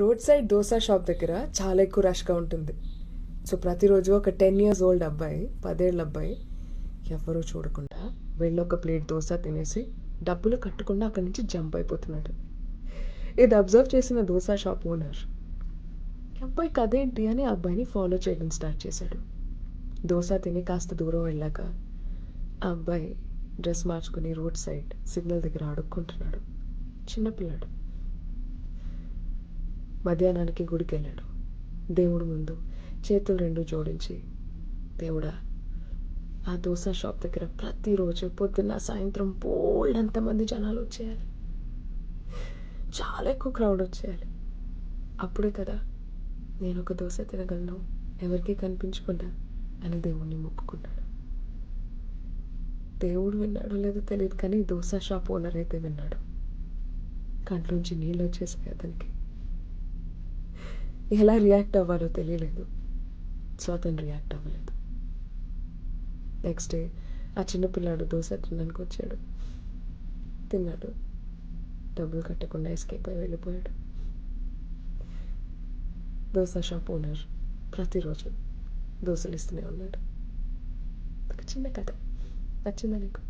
Road side dosa shop దగ్గర చాలా ఎక్కువ రష్గా ఉంటుంది. సో ప్రతిరోజు ఒక టెన్ ఇయర్స్ ఓల్డ్ అబ్బాయి పదేళ్ళ అబ్బాయి ఎవరూ చూడకుండా వెళ్ళి ఒక ప్లేట్ దోశ తినేసి డబ్బులు కట్టకుండా అక్కడి నుంచి జంప్ అయిపోతున్నాడు. ఇది అబ్జర్వ్ చేసిన దోశ షాప్ ఓనర్ అబ్బాయి కదేంటి అని ఆ అబ్బాయిని ఫాలో చేయడం స్టార్ట్ చేశాడు. దోశ తిని కాస్త దూరం వెళ్ళాక ఆ అబ్బాయి డ్రెస్ మార్చుకుని రోడ్ సైడ్ సిగ్నల్ దగ్గర అడుక్కుంటున్నాడు చిన్నపిల్లాడు మధ్యాహ్నానికి గుడికి వెళ్ళాడు దేవుడు ముందు చేతులు రెండు జోడించి దేవుడా ఆ దోశ షాప్ దగ్గర ప్రతిరోజు పొద్దున్న సాయంత్రం బోల్డ్ మంది జనాలు వచ్చేయాలి. చాలా ఎక్కువ క్రౌడ్ వచ్చేయాలి. అప్పుడే కదా నేను ఒక దోశ తినగలను. ఎవరికీ కనిపించకుండా. అని దేవుణ్ణి మొక్కుకున్నాడు. దేవుడు విన్నాడో లేదో తెలియదు కానీ దోశ షాప్ ఓనర్ అయితే విన్నాడు. కంట్లోంచి నీళ్ళు వచ్చేసాయి అతనికి. ఎలా రియాక్ట్ అవ్వాలో తెలియలేదు. సో అతను రియాక్ట్ అవ్వలేదు. నెక్స్ట్ డే ఆ చిన్నపిల్లాడు దోశ తినడానికి వచ్చాడు. తిన్నాడు. డబ్బులు కట్టకుండా ఎస్కేప్ అయి వెళ్ళిపోయాడు. దోశ షాప్ ఓనర్ ప్రతిరోజు దోశలు ఇస్తూనే ఉన్నాడు. ఒక చిన్న కథ. నచ్చిందా నీకు?